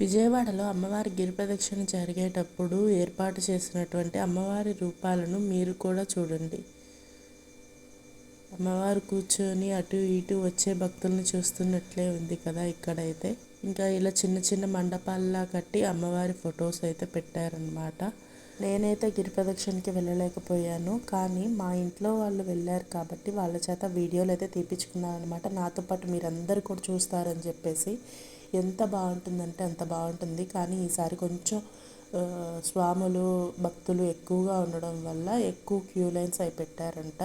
విజయవాడలో అమ్మవారి గిరి ప్రదక్షిణ జరిగేటప్పుడు ఏర్పాటు చేసినటువంటి అమ్మవారి రూపాలను మీరు కూడా చూడండి. అమ్మవారు కూర్చొని అటు ఇటు వచ్చే భక్తుల్ని చూస్తున్నట్లే ఉంది కదా ఇక్కడైతే. ఇంకా ఇలా చిన్న చిన్న మండపాల్లా కట్టి అమ్మవారి ఫొటోస్ అయితే పెట్టారనమాట నేనైతే గిరి ప్రదక్షిణకి వెళ్ళలేకపోయాను. కానీ మా ఇంట్లో వాళ్ళు వెళ్ళారు కాబట్టి వాళ్ళ చేత వీడియోలు అయితే తీపించుకున్నాను అనమాట నాతో పాటు మీరందరూ కూడా చూస్తారని చెప్పేసి. ఎంత బాగుంటుందంటే అంత బాగుంటుంది. కానీ ఈసారి కొంచెం స్వాములు భక్తులు ఎక్కువగా ఉండడం వల్ల ఎక్కువ క్యూ లైన్స్ అయి పెట్టారంట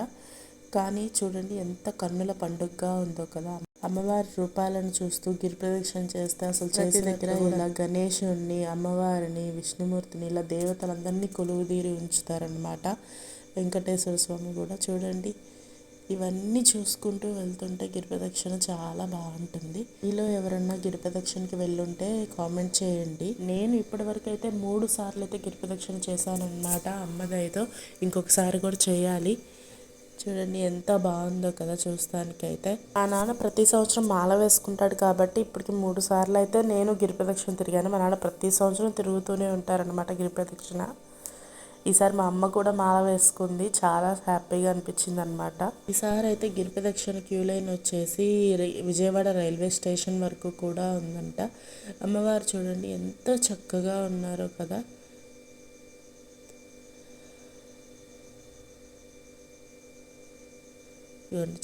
కానీ చూడండి ఎంత కన్నుల పండుగగా ఉందో కదా. అమ్మవారి రూపాలను చూస్తూ గిరి ప్రదక్షిణ చేస్తే అసలు చేతి దగ్గర ఇలా గణేశుణ్ణి అమ్మవారిని విష్ణుమూర్తిని ఇలా దేవతలందరినీ కొలువుదీరి ఉంచుతారనమాట వెంకటేశ్వర స్వామి కూడా చూడండి. ఇవన్నీ చూసుకుంటూ వెళ్తుంటే గిరిపదక్షిణ చాలా బాగుంటుంది. మీలో ఎవరన్నా గిరిపదక్షిణకి వెళ్ళుంటే కామెంట్ చేయండి. నేను ఇప్పటివరకు అయితే మూడు సార్లు అయితే గిరిపదక్షిణ చేశానమాట చేశానన్నమాట అమ్మదైతో ఇంకొకసారి కూడా చేయాలి. చూడండి ఎంత బాగుందో కదా చూస్తానికైతే. మా నాన్న ప్రతి సంవత్సరం మాల వేసుకుంటాడు కాబట్టి ఇప్పటికి మూడు సార్లు అయితే నేను గిరిప్రదక్షిణ తిరిగాను. మా నాన్న ప్రతి సంవత్సరం తిరుగుతూనే ఉంటారనమాట గిరిప్రదక్షిణ. ఈసారి మా అమ్మ కూడా మాల వేసుకుంది. చాలా హ్యాపీగా అనిపించింది అనమాట ఈసారి అయితే గిరి దక్షిణ క్యూ లైన్ వచ్చేసి విజయవాడ రైల్వే స్టేషన్ వరకు కూడా ఉందంట. అమ్మవారు చూడండి ఎంత చక్కగా ఉన్నారో కదా.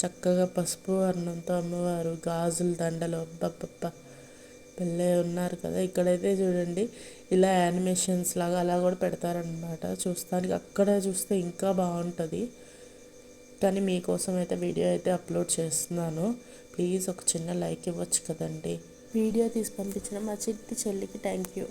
చక్కగా పసుపు అన్నంతో అమ్మవారు గాజుల దండలు అబ్బబ్బబ్బా. భలే ఉన్నారు కదా. ఇక్కడైతే చూడండి ఇలా యానిమేషన్స్ లాగా అలా కూడా పెడతారనమాట చూస్తానికి అక్కడ చూస్తే ఇంకా బాగుంటుంది. కానీ మీకోసం అయితే వీడియో అయితే అప్లోడ్ చేస్తున్నాను. ప్లీజ్ ఒక చిన్న లైక్ ఇవ్వచ్చు కదండి. వీడియో తీసి పంపించిన మా చిట్టి చెల్లికి థ్యాంక్ యూ.